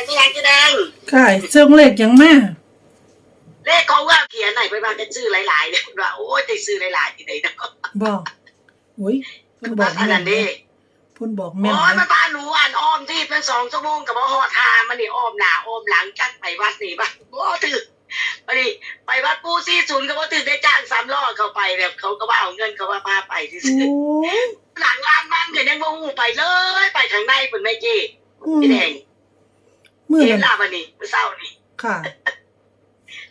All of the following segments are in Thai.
งที่ยังจะแดงค่ะเชิงเลขยังแม่เลขของว่าเขียนไหนไปบ้างกันชื่อหลายๆเนี่ยว่าโอ้ยแต่ซื้อหลายๆที่ไหนเนาะบอกอุ้ยเพิ่นบบ้าอกอันแม่นั้นนดิเพิ่นบอกแม่นโอ้ยนะมันบ้านหนูอ่านอ้อมที่เป็นสองชั่วโมงกับว่าหอดหามันนี่อ้อมหน้าอ้อมหลังจักไปวัดนี่บ้างโอ้ถึกมาดิไปวัดปูซี่ศูนย์ก็ว่าถึกได้จ้างสามล้อเข้าไปแบบเขาก็ว่าเอาเงินเขาว่าพาไปที่โอ้ซื้อยหลังร้านมันก็ยังบ่หูไปเลย ไปทางในเพิ่นไม่เจ้อืมพี่แดง มือเห็นนั้นลาบันนี่เมื่อเช้านี่ค่ะ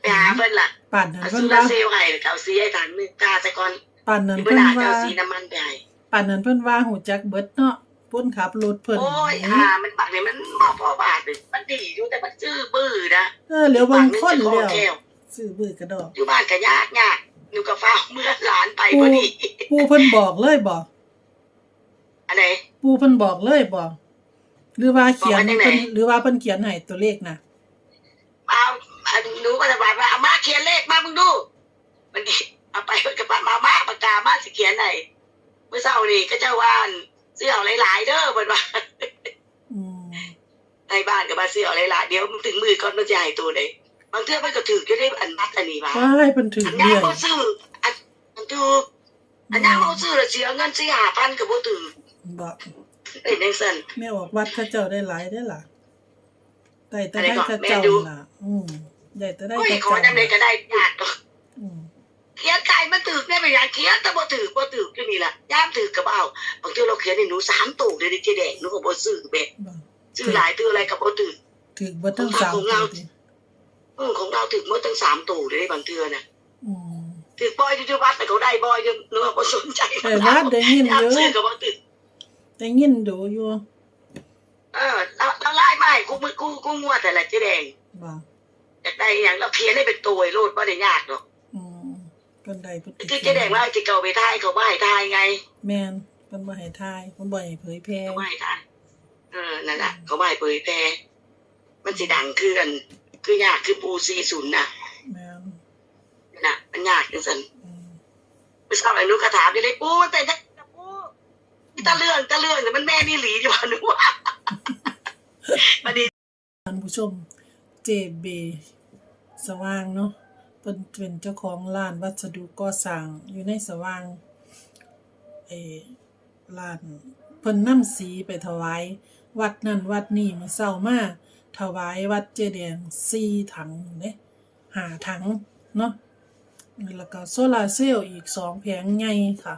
ไปหาเพิ่นล่ะป่านนั้นอาเพิ่ซูนราว่าเซลล์ให้เก่าซีให้ทางนึงกาซะก่อนป่านนั้นที่เพิ่เพิ่นนหาว่าเก่าซีน้ำมันไปให้ป่านนั้นเพิ่นว่าหูจักเบิดเนาะเพิ่นขับรถเพิ่นโอ้ยหามันบักเนี่ยมันบ่พอบาทเลยมันดีอยู่แต่มันซื่อบื้อนะเออเหลียวเบางคนบักแล้จะขอแก้วซื้อบื้อกระดอก อยู่บ้านก็ยากยากอยู่กับฟ้าเมื่อหลานไปพอดี ปู่เพิ่นบอกเลยบอกอันไหนปู่เพิ่นบอกเลยบอก หรือว่าเขียนบอกว่าจังไหนเพิ่นหรือว่าเพิ่นเขียนให้ตัวเลขน่ะเอาอันหนูก็จะบอกว่าเอามาเขียนเลขมามึงดู มันนี่เอาไปกับมามามาปากกามาสิเขียนไหนเมื่อเช้านี่ก็เจ้าว่านเสื้อเอาหลายๆเด้อเพิ่นว่าอืมในบ้านก็มาเสื้อเอาหลายๆเดี๋ยวมันถึงมือก่อนมันจะให้ตัวเลยบางเทื่อมันก็ถือจะได้อันนัดอันนี้มาว้ายเพิ่นถืออันเรื่นี้อยเขาซื้ออันอันถูกอันนี้เขาซื้อแล้วเสียเงินสี่ห้าพันกับบ่ถือ บอกเป็นจังซั่นแม่ออกวัดเขาเจ้าได้หลายได้อล่ะได้แต่อะไรได้ก่อนเขาแม่เจ้าดูล่ะ อืมได้แต่ได้โอ้ยเขาขอเจ้าจำเลยก็ได้ยากดอกอืมเขียนไก่มันถือได้เป็นอย่างเขียนแต่บ่ถือบ่ถือก็นี่ล่ะย่ามถือกับเอาบางทีเราเขียนให้หนูสามตู่เลยดิเจแดงหนูก็บ่ซื้อเบ็บอกซื้อหลายตื้ออะไรก็บ่ถือถือบ่ทั้งสามของตัเราวติอือของเราถือหมดทั้งสามตู่เลยบางเทื่อน่ะอืมถือบ่อยที่วัดแต่เขาได้บ่อยจนหนูก็บ่สนใจไปวัดได้ยินย่ามเยอะซื้อก็บ่ถือ ได้ยินดูอยู่เออเราเราไล่ไม่กูมือกูกูงัวแต่ละเจแดงบอกอยากได้อย่างเราเพียนให้เป็นตัวไอ้โลดว่าได้ยากหรอกอืมเพิ่นได้เพิ่นที่เจ๊แดงว่าที่เก่าไปทายเขาไม่ให้ทายไง แม่นเพิ่นบ่ให้ทายเพิ่นบ่ให้เผยแพร่เขาไม่ให้ทายเออนั่นแหละเขาไม่ให้เผยแพร่มันสิดังคือกัน คือยากคือปูซีศูนย์น่ะแม่นน่ะ มันยากจังสันอืมไปสอบไอ้นุกระถามยังไงปูมันแต่งแต่ปูนี่ ตาเรื่องตาเรื่องแต่มันแม่นี่หลีดีกว่าหนูว่ามันดีท่านผู้ชมเจเบสว่างเนาะเพิ่นเป็นเจ้าของร้านวัสดุก่อสร้างอยู่ในสว่างเออร้านเพิ่นนำสีไปถวาย วัดนั่นวัดนี้มื้อเช้ามาถวายวัดเจแดง4ถังเด้หาถังเนาะแล้วก็โซลาเซลล์อีกสองแผงใหญ่ค่ะ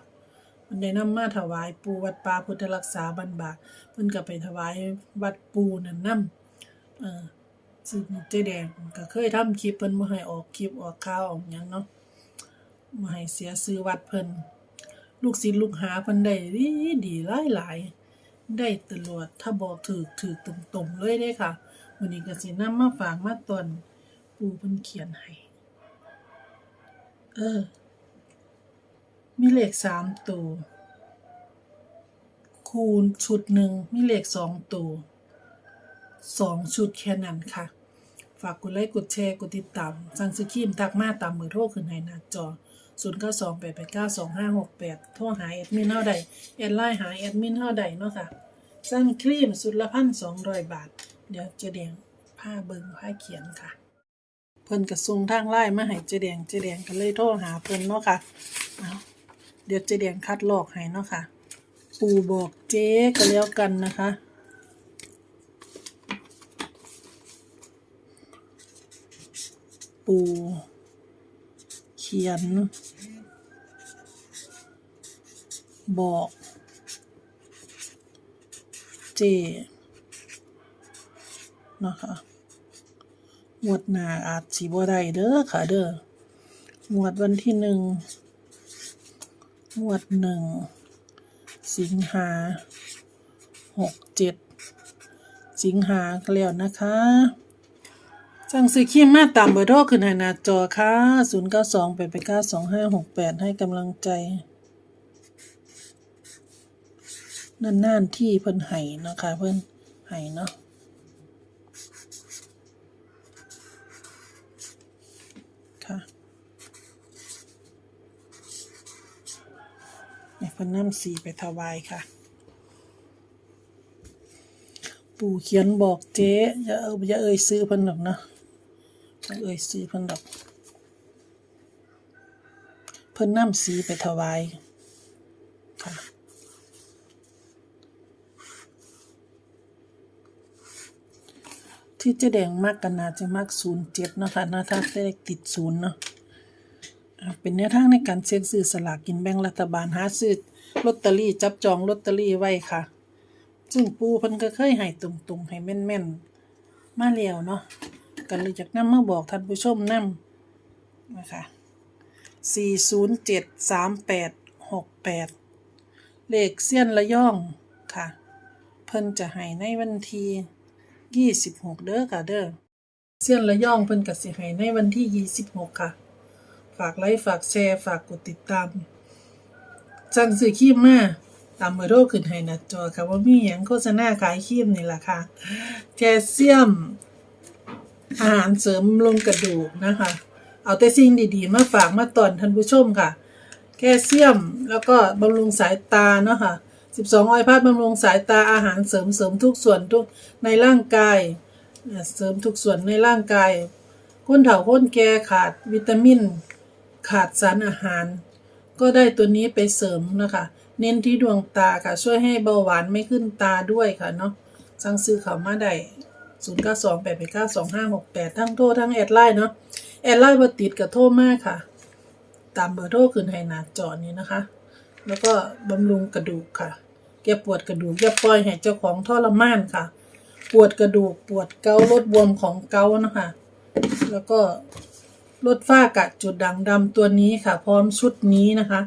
มันได้นำมาถวายปูวัดป่าพุทธรักษาบันบากเพิ่นก็ไปถวายวัดปูนั่นนำเออซึ่งเจ๊แดงก็เคยทำคลิปเพิ่นบ่ให้ออกคลิปออกข่าวออกหยังเนาะบ่ให้เสียชื่อวัดเพิ่นลูกศิษย์ลูกหาเพิ่นได้ดีดีหลายหลายได้ตลอดถ้าบอกถูกถูกตรงๆเลยเด้ค่ะวันนี้ก็สินำมาฝากมาตอนปู่เพิ่นเขียนให้เออ มีเลขสามตัว คูณชุดหนึ่งมีเลขสองตัวสองชุดแค่นั้นค่ะ ฝากกดไลค์กดแชร์กดติดตาม สั่งซื้อครีมทักมาตามเบอร์โทรขึ้นให้หน้าจอ 0 9 2 8 8 9 2 5 6 8 โทรหาแอดมินเฮาใดแอดไลน์หาแอดมินเฮาใดเนาะค่ะ สั่งครีมสุดละพันสองร้อยบาท เดี๋ยวเจแดงผ้าเบิงผ้าเขียนค่ะ เพิ่นกระซุงทางไลน์มาให้เจแดงเจแดงก็เลยโทรหาเพิ่นเนาะค่ะเอา เดี๋ยวเจแดงคัดลอกให้เนาะค่ะ ปู่บอกเจ๊ก็แล้วกันนะคะปูเขียน บอก เจ นะคะงวดหน้าอาจสิบ่ได้เด้อค่ะเด้องวดวันที่หนึ่ง งวดหนึ่ง สิงหาหกเจ็ดสิงหาแล้วนะคะ สั่งซื้อครีมมาตามเบอร์โทรขึ้นหน้าจอค่ะ 0 9 2 8 8 9 2 5 6 8 ให้กำลังใจ นานๆที่เพิ่นให้นะคะ เพิ่นให้เนาะค่ะเนี่ยเพิ่นนำสีไปถวายค่ะ ปู่เขียนบอกเจ๊อย่าเอาอย่าเอ่ยซื้อเพิ่นดอกนะอย่าเอ่ยซื้อเพิ่นดอก เพิ่นนำสีไปถวายค่ะที่เจะแดงมากกันนาจะมากศูนย์เจ็ดนะคะนะถ้าเลขติดศูนย์เนาะเป็นแนวทางในการเซ็นซื้อสลากกินแบ่งรัฐบาลหาซื้อ ลอตเตอรี่จับจองลอตเตอรี่ไว้ค่ะ ซึ่งปูเพิ่นก็เคยให้ตรงๆให้แม่นๆ มาแล้วเนาะกันเลยจากนำมาบอกท่านผู้ชมนำนะคะ4073868เลขเสี้ยนระย่องค่ะ เพิ่นจะให้ในวันที่26เด้อค่ะเด้อเสี้ยนระย่องเพิ่นก็สิให้ในวันที่26ค่ะ ฝากไลค์ฝากแชร์ ฝากกดติดตาม สั่งซื้อครีมมาตามเบอร์โทรขึ้นให้หน้าจอค่ะว่ามีหยังโฆษณาขายครีมนี่ล่ะค่ะแคลเซียม อาหารเสริมบำรุงกระดูกนะคะ เอาแต่สิ่งดีๆ มาฝากมาตอนท่านผู้ชมค่ะ แคลเซียมแล้วก็บำรุงสายตาเนาะค่ะ12ออยพาดบำรุงสายตาอาหารเสริมเสริมทุกส่วนทุกในร่างกายเอ่อเสริมทุกส่วนในร่างกายคนเฒ่าคนแก่ขาดวิตามิน ขาดสารอาหาร ก็ได้ตัวนี้ไปเสริมนะคะ เน้นที่ดวงตาค่ะ ช่วยให้เบาหวานไม่ขึ้นตาด้วยค่ะเนาะสั่งซื้อเขามาได้0 9 2 8 8 9 2 5 6 8 ทั้งโทรทั้งแอดไลน์เนาะแอดไลน์บติดกับโทรมากค่ะ ตามเบอร์โทรขึ้นให้หน้าจอนี้นะคะ แล้วก็บำรุงกระดูกค่ะ แกปวดกระดูกอย่าปล่อยให้เจ้าของทรมานค่ะ ปวดกระดูกปวดเกาลดบวมของเกานะคะ แล้วก็ ลดฝ้ากะจุดด่างดำตัวนี้ค่ะ พร้อมชุดนี้นะคะ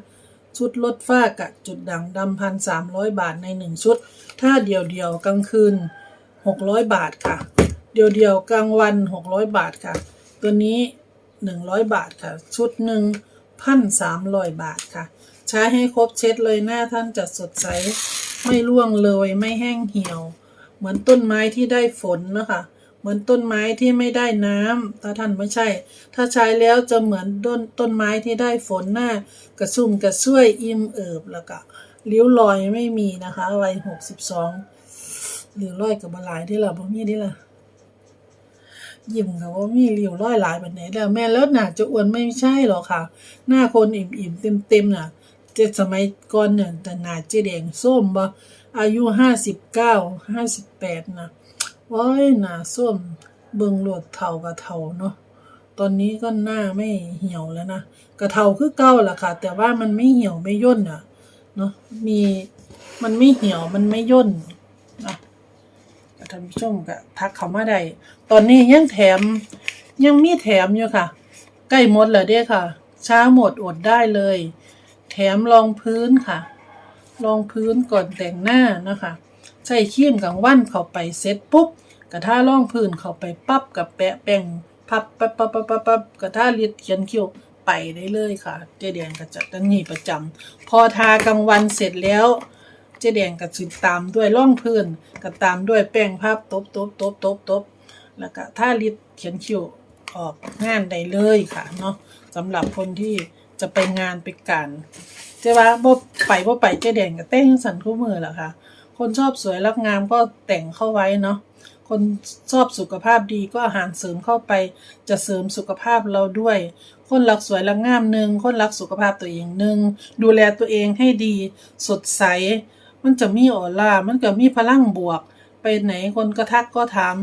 ชุดลดฝ้ากะจุดด่างดำพันสามร้อยบาทในหนึ่งชุด ถ้าเดี่ยวเดียวกลางคืนหกร้อยบาทค่ะ เดี่ยวเดียวกลางวันหกร้อยบาทค่ะ ตัวนี้หนึ่งร้อยบาทค่ะ ชุดหนึ่งพันสามร้อยบาทค่ะ ใช้ให้ครบเช็ดเลยหน้าท่านจะสดใส ไม่ร่วงเลยไม่แห้งเหี่ยว เหมือนต้นไม้ที่ได้ฝนนะคะ เหมือนต้นไม้ที่ไม่ได้น้ำถ้าท่านไม่ใช่ ถ้าใช้แล้วจะเหมือนต้นต้นไม้ที่ได้ฝนหน้า กระชุ่มกระชวยอิ่มเอิบแล้วก็ริ้วรอยไม่มีนะคะวัยหกสิบสองหรือร้อยกับบหลายที่เราบ่มีนี่ล่ะยิ้มค่ะว่ามีริ้วร้อยหลายแบบไหนแล้วแม่แล้วหนาจะอ้วนไม่ใช่หรอกค่ะ หน้าคนอิ่มๆเต็มๆน่ะเจ็ดสมัยก่อนเนี่ยแต่หนาเจ๊แดงส้มบ่อายุห้าสิบเก้าห้าสิบแปดนะ ว้ายหนาส้มเบิ่งโลดเท่ากับเท่าเนาะตอนนี้ก็หน้าไม่เหี่ยวแล้วนะกระเทาคือเก่าล่ะค่ะ แต่ว่ามันไม่เหี่ยวไม่ย่นอะเนาะมีมันไม่เหี่ยวมันไม่ย่นนะท่านผู้ชมก็ทักเขามาได้ตอนนี้ยังแถมยังมีแถมอยู่ค่ะ ใกล้หมดแล้วเด้ค่ะ ช้าหมดอดได้เลย แถมรองพื้นค่ะรองพื้นก่อนแต่งหน้านะคะ ใช้ครีมกลางวันเข้าไปเสร็จปุ๊บกระทารองพื้นเข้าไปปั๊บกับแปะแป้งพับปั๊บปั๊บปั๊บปั๊บปั๊บกระทาลิดเขียนคิ้วไปได้เลยค่ะ เจ๊แดงก็จะตั้งนี้ประจำพอทากลางวันเสร็จแล้ว เจ๊แดงก็สิตามด้วยร่องพื้นก็ตามด้วยแป้งพับตบตบตบตบตบแล้วก็ทาลิดเขียนคิ้วออกงานได้เลยค่ะเนาะสำหรับคนที่จะไปงานไปการเจ๊ว่าบ่ไปบ่ไปเจ๊แดงก็แต่งสันคู่มือแหละค่ะ คนชอบสวยรักงามก็แต่งเข้าไว้เนาะคนชอบสุขภาพดีก็อาหารเสริมเข้าไป จะเสริมสุขภาพเราด้วย คนรักสวยรักงามหนึ่งคนรักสุขภาพตัวเองหนึ่งดูแลตัวเองให้ดีสดใส มันจะมีออร่ามันก็มีพลังบวก ไปไหนคนก็ทักก็ถาม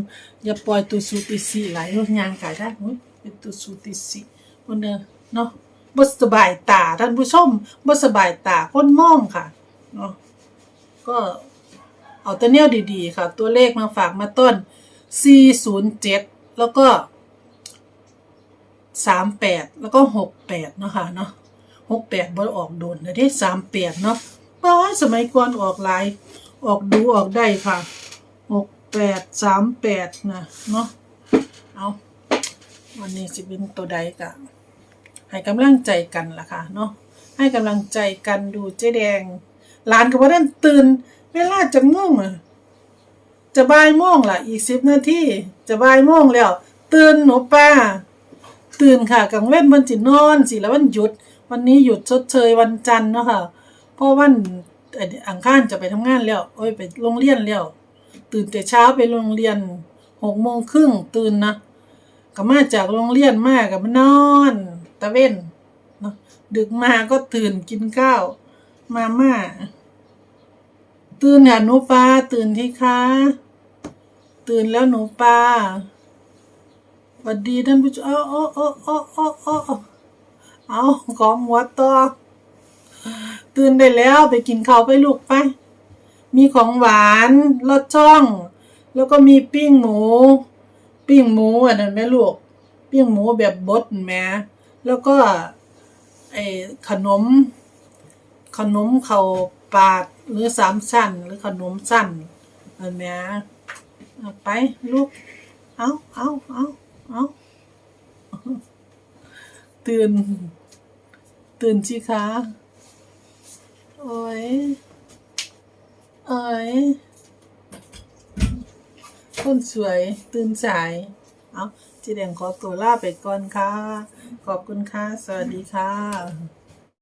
อย่าปล่อยตุสุติสิหลายรถยางกายได้อุ๊ยเป็นตุสุติสิคนเดินเนาะบสบายตาท่านผู้ชมบสบายตาคนมองค่ะเนาะก็ เอาแต่แนวดีๆค่ะ ตัวเลขมาฝากมาต้น 407 แล้วก็ 38 แล้วก็ 68 เนาะค่ะเนาะ68บ่ออกโดนนะเด้38 เนาะป้าสมัยก่อนออกหลาย ออกดูออกได้ค่ะ 68 38 นะเนาะเอาวันนี้สิเป็นตัวใดกะให้กำลังใจกันล่ะค่ะเนาะให้กำลังใจกันดูเจ๊แดงหลานก็บ่ได้ตื่น เวลาจะง่วงอะ จะบ่ายโมงล่ะ อีกสิบนาทีจะบ่ายโมงแล้ว ตื่นหนูป้า ตื่นค่ะกลางเว้นมันสินอนสิแล้ววันหยุด วันนี้หยุดชดเชยวันจันทร์เนาะค่ะ เพราะวันอังคารจะไปทำงานแล้วโอ้ยไปโรงเรียนแล้ว ตื่นแต่เช้าไปโรงเรียนหกโมงครึ่งตื่นนะก็มาจากโรงเรียนมากับมานอนตะเว้นเนาะดึกมาก็ตื่นกินข้าว มาม่า ตื่นค่ะหนูปลาตื่นที่คะตื่นแล้วหนูปลาสวัสดีท่านผู้ชมเอาเอาเอาเอาเอาเอาเอาของหัวต่อตื่นได้แล้วไปกินข้าวไปลูกไป มีของหวานลอดช่อง แล้วก็มีปิ้งหมู ปิ้งหมูอันนั้นแม่ลูก ปิ้งหมูแบบบดแหม่แล้วก็ไอขนม ขนมเขาวปาด หรือสามสั้น หรือขนมสั้นอันนี้ไปลูก เอาเอาเอาเอาตื่น ตื่นสิคะโอ้ยเอ้ยคนสวย ตื่นสาย เอาจีแดงขอตัวลาไปก่อนค่ะ ขอบคุณค่ะ สวัสดีค่ะ